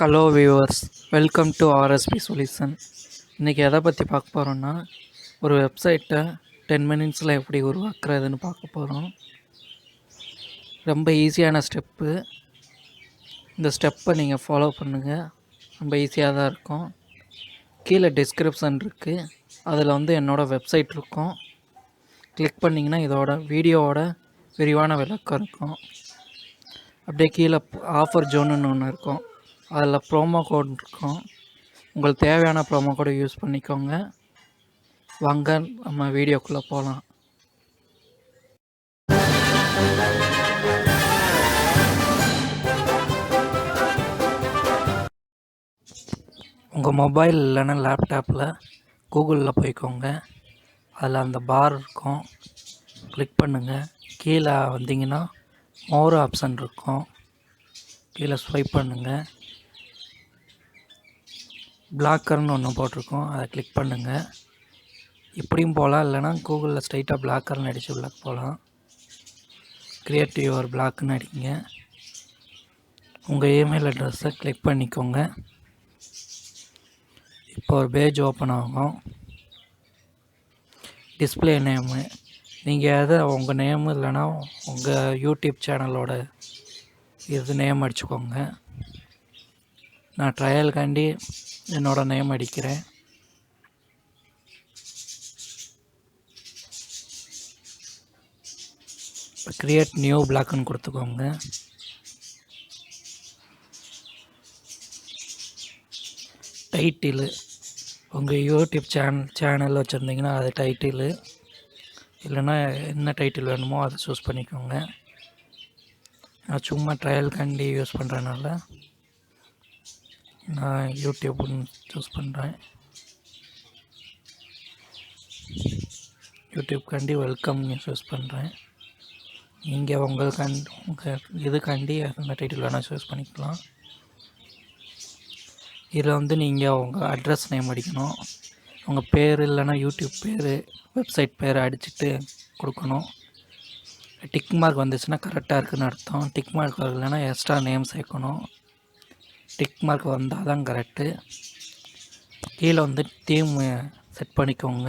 Hello viewers welcome to RSP solution இன்றைக்கி எதை பற்றி பார்க்க போகிறோன்னா ஒரு வெப்சைட்டை டென் மினிட்ஸில் எப்படி உருவாக்குறதுன்னு பார்க்க போகிறோம் ரொம்ப ஈஸியான ஸ்டெப்பு இந்த ஸ்டெப்பை நீங்கள் ஃபாலோ பண்ணுங்கள் ரொம்ப ஈஸியாக தான் இருக்கும். கீழே டிஸ்கிரிப்ஷன் இருக்குது அதில் வந்து என்னோடய வெப்சைட் இருக்கும். கிளிக் பண்ணிங்கன்னா இதோட வீடியோவோட விரிவான விளக்கம் இருக்கும். அப்படியே கீழே ஆஃபர் ஜோனுன்னு ஒன்று இருக்கும். அதில் ப்ரோமோ கோட் இருக்கும். உங்களுக்கு தேவையான ப்ரோமோ கோடை யூஸ் பண்ணிக்கோங்க. வாங்க நம்ம வீடியோக்குள்ளே போகலாம். உங்கள் மொபைல் இல்லைன்னா லேப்டாப்பில் கூகுளில் போய்க்கோங்க. அதில் அந்த பார் இருக்கும். கிளிக் பண்ணுங்கள் கீழே வந்தீங்கன்னா மோர் ஆப்ஷன் இருக்கும். கீழே ஸ்வைப் பண்ணுங்கள் பிளாக்கர்னு ஒன்று போட்டிருக்கோம். அதை கிளிக் பண்ணுங்கள் இப்படியும் போகலாம் இல்லைனா கூகுளில் ஸ்ட்ரைட்டாக பிளாக்கர்னு அடித்து உள்ளே போகலாம் க்ரியேட்டிவ் யுவர் பிளாக்னு அடிங்க உங்கள் இமெயில் அட்ரஸை கிளிக் பண்ணிக்கோங்க. இப்போ ஒரு பேஜ் ஓப்பன் ஆகும். டிஸ்பிளே நேமு நீங்கள் எதை உங்கள் நேமு இல்லைனா உங்கள் யூடியூப் சேனலோட இது நேம் அடிச்சுக்கோங்க. நான் ட்ரையலுக்காண்டி என்னோடய நேம் அடிக்கிறேன். இப்போ க்ரியேட் நியூ பிளாக்னு கொடுத்துக்கோங்க. டைட்டிலு உங்கள் யூடியூப் சேனல் சேனல் வச்சுருந்தீங்கன்னா அது டைட்டிலு இல்லைன்னா என்ன டைட்டில் வேணுமோ அதை சூஸ் பண்ணிக்கோங்க. நான் சும்மா ட்ரையல்காண்டி யூஸ் பண்ணுறதுனால நான் யூடியூப்னு சூஸ் பண்ணுறேன் யூடியூப்காண்டி வெல்கம்னு சூஸ் பண்ணுறேன் நீங்கள் உங்களுக்காண்டி உங்கள் இதுக்காண்டி அந்த டைட்டில் வேணால் சூஸ் பண்ணிக்கலாம். இதில் வந்து நீங்கள் உங்கள் அட்ரஸ் நேம் அடிக்கணும். உங்கள் பேர் இல்லைன்னா யூடியூப் பேர் வெப்சைட் பேர் அடிச்சுட்டு கொடுக்கணும். டிக் மார்க் வந்துச்சுன்னா கரெக்டாக இருக்குதுன்னு அர்த்தம். டிக் மார்க் வரலைன்னா எக்ஸ்ட்ரா நேம் சேர்க்கணும். டிக் மார்க் வந்தால் தான் கரெக்டு கீழே வந்து டீம் செட் பண்ணிக்கோங்க.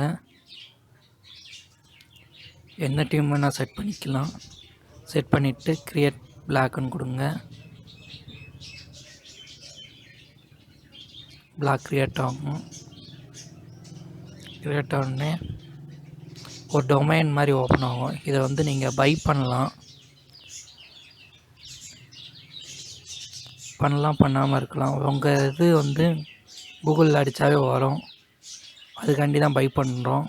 என்ன டீம் வேணால் செட் பண்ணிக்கலாம். செட் பண்ணிவிட்டு க்ரியேட் பிளாக்னு கொடுங்க. பிளாக் க்ரியேட் ஆகும். க்ரியேட் ஆகனே ஒரு டொமைன் மாதிரி ஓப்பன் ஆகும். இதை வந்து நீங்கள் பை பண்ணலாம். பண்ணலாம் பண்ணாமல் இருக்கலாம். உங்கள் இது வந்து கூகுளில் அடித்தாவே வரும். அதுக்காண்டி தான் பை பண்ணுறோம்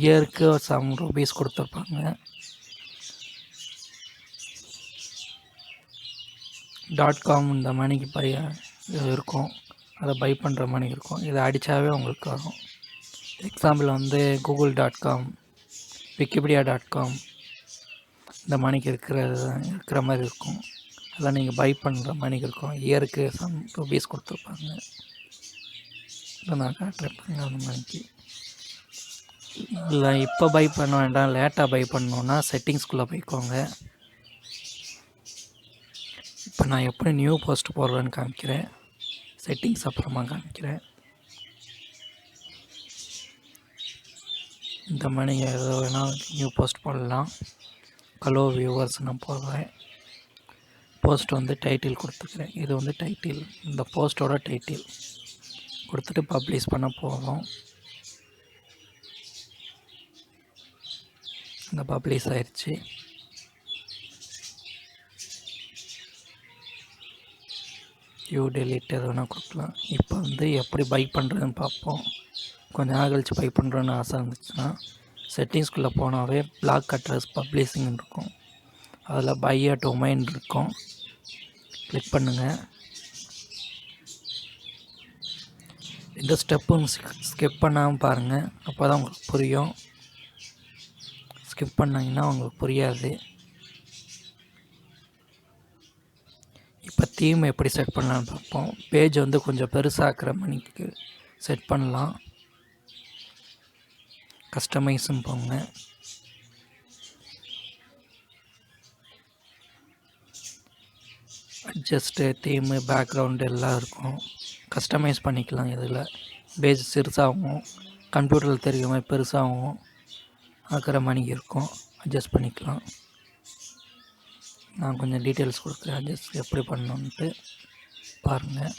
இயருக்கு செவன் ருபீஸ் கொடுத்துருப்பாங்க. டாட் காம் இந்த மணிக்கு பைய இருக்கும். அதை பை பண்ணுற மணி இருக்கும். இதை அடித்தாவே உங்களுக்கு வரும். எக்ஸாம்பிள் வந்து Google dot com Wikipedia dot com இந்த மணிக்கு இருக்கிறது இருக்கிற மாதிரி இருக்கும். எல்லாம் நீங்கள் பை பண்ணுற மணிக்கு இருக்கும். இயருக்கு சம் ருபீஸ் கொடுத்துருப்பாங்க. இப்போ நான் காட்டுறேன் அந்த மணிக்கு. இல்லை இப்போ பை பண்ண வேண்டாம். லேட்டாக பை பண்ணோன்னா செட்டிங்ஸ்குள்ளே போய்க்கோங்க. இப்போ நான் எப்படி நியூ போஸ்ட் போடுறேன்னு காமிக்கிறேன். செட்டிங்ஸ் அப்புறமா காமிக்கிறேன். இந்த மணி ஏதோ வேணால் நியூ போஸ்ட் போடலாம். ஹலோ வியூவர்ஸ் நான் போடுறேன். போஸ்ட் வந்து டைட்டில் கொடுத்துக்கிறேன். இது வந்து டைட்டில் இந்த போஸ்ட்டோட டைட்டில் கொடுத்துட்டு பப்ளிஷ் பண்ண போதும் இந்த பப்ளிஷ் ஆயிடுச்சு யூ டெலிட் எது வேணால் கொடுக்கலாம். இப்போ வந்து எப்படி பை பண்ணுறதுன்னு பார்ப்போம். கொஞ்சம் நாள் கழித்து பை பண்ணுறோன்னு ஆசை இருந்துச்சுன்னா செட்டிங்ஸ்குள்ளே போனாவே பிளாக் அட்ரஸ் பப்ளிஷிங் இருக்கும். அதில் பைய டொமைன் இருக்கும். கிளிக் பண்ணுங்கள் இந்த ஸ்டெப்பும் ஸ்கிப் பண்ணாமல் பாருங்கள் அப்போ தான் உங்களுக்கு புரியும். ஸ்கிப் பண்ணிங்கன்னா உங்களுக்கு புரியாது. இப்போ தீம் எப்படி செட் பண்ணலான்னு பார்ப்போம். பேஜ் வந்து கொஞ்சம் பெருசாக்குற மணிக்கு செட் பண்ணலாம். கஸ்டமைஸும் போங்க. அட்ஜஸ்ட்டு தீமு பேக்ரவுண்டு எல்லாம் இருக்கும். கஸ்டமைஸ் பண்ணிக்கலாம் இதில். பேஜ் சிறுசாகவும் கம்ப்யூட்டரில் தெரிகிற மாதிரி பெருசாகவும் ஆக்கிற மணிக்கு இருக்கும். அட்ஜஸ்ட் பண்ணிக்கலாம். நான் கொஞ்சம் டீட்டெயில்ஸ் கொடுக்குறேன். அட்ஜஸ்ட் எப்படி பண்ணணுன்ட்டு பாருங்கள்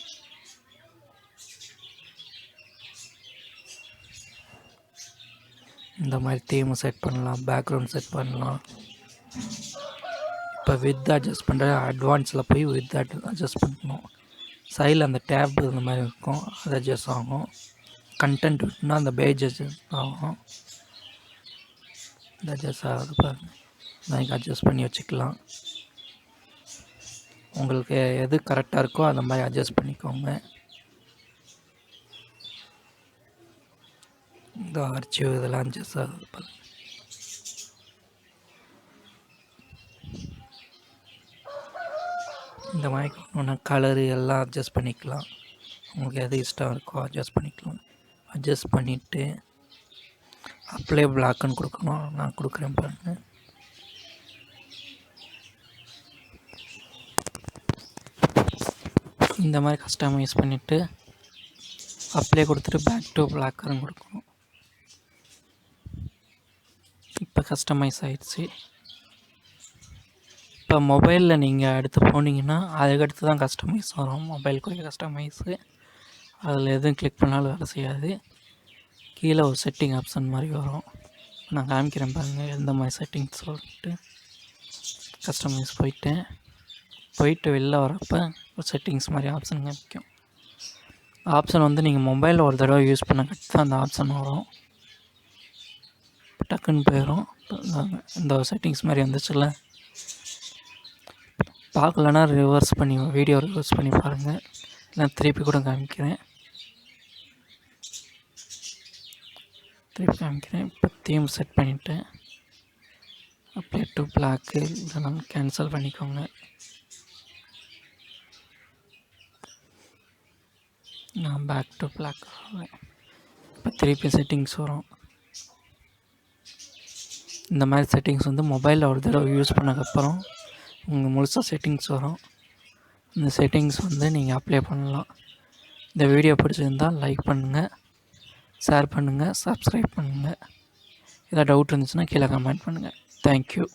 இந்த மாதிரி தீமை செட் பண்ணலாம் பேக்ரவுண்ட் செட் பண்ணலாம். இப்போ வித் அட்ஜஸ்ட் பண்ணுற அட்வான்ஸில் போய் வித் அட்ஜஸ்ட் பண்ணணும். சைடில் அந்த டேப் இந்த மாதிரி இருக்கும். அது அட்ஜஸ்ட் ஆகும். கண்டென்ட் விட்டுனா அந்த பேஜ் அட்ஜஸ்ட் ஆகும். இந்த அட்ஜஸ்ட் ஆகுது பாருங்கள் நான் அட்ஜஸ்ட் பண்ணி வச்சுக்கலாம். உங்களுக்கு எது கரெக்டாக இருக்கோ அந்த மாதிரி அட்ஜஸ்ட் பண்ணிக்கோங்க. இந்த அர்ச்சிவ் இதெல்லாம் அட்ஜஸ்ட் ஆகுது பாருங்க. இந்த மாதிரி ஒன்று கலரு எல்லாம் அட்ஜஸ்ட் பண்ணிக்கலாம். உங்களுக்கு எது இஷ்டம் இருக்கோ அட்ஜஸ்ட் பண்ணிக்கலாம். அட்ஜஸ்ட் பண்ணிவிட்டு அப்ளை பிளாக்குன்னு கொடுக்கணும். நான் கொடுக்குறேன் பாருங்கள் இந்த மாதிரி கஸ்டமைஸ் பண்ணிவிட்டு அப்ளை கொடுத்துட்டு பேக் டு பிளாக்கரும் கொடுக்கணும். இப்போ கஸ்டமைஸ் ஆயிடுச்சு. இப்போ மொபைலில் நீங்கள் அடுத்து போனீங்கன்னா அதுக்கடுத்து தான் கஸ்டமைஸ் வரும். மொபைலுக்குரிய கஸ்டமைஸு அதில் எதுவும் கிளிக் பண்ணாலும் வேலை செய்யாது. கீழே ஒரு செட்டிங் ஆப்ஷன் மாதிரி வரும். நான் காமிக்கிறேன் பாருங்கள் எந்த மாதிரி செட்டிங்ஸ் சொல்லிட்டு கஸ்டமைஸ் போயிட்டேன் போயிட்டு வெளில வரப்போ ஒரு செட்டிங்ஸ் மாதிரி ஆப்ஷன் காமிக்கும். ஆப்ஷன் வந்து நீங்கள் மொபைலில் ஒரு தடவை யூஸ் பண்ண தான் அந்த ஆப்ஷன் வரும். டக்குன்னு போயிடும் இந்த செட்டிங்ஸ் மாதிரி வந்துச்சுல்ல? பார்க்கலன்னா ரிவர்ஸ் பண்ணி வீடியோ ரிவர்ஸ் பண்ணி பாருங்கள் நான் திருப்பி கூட காமிக்கிறேன். திருப்பி காமிக்கிறேன். இப்போ தீம் செட் பண்ணிவிட்டேன் அப்ளை டு பிளாக்கு இதெல்லாம் கேன்சல் பண்ணிக்கோங்க. நான் பேக் டு பிளாக் இப்போ திருப்பி செட்டிங்ஸ் வரும். இந்த மாதிரி செட்டிங்ஸ் வந்து மொபைலில் ஒரு தடவை யூஸ் பண்ணக்கப்புறம் உங்கள் முழுசாக செட்டிங்ஸ் வரும். இந்த செட்டிங்ஸ் வந்து நீங்கள் அப்ளை பண்ணலாம். இந்த வீடியோ பிடிச்சிருந்தால் லைக் பண்ணுங்கள் ஷேர் பண்ணுங்கள் சப்ஸ்கிரைப் பண்ணுங்கள் ஏதாவது டவுட் இருந்துச்சுன்னா கீழே கமெண்ட் பண்ணுங்கள் தேங்க்யூ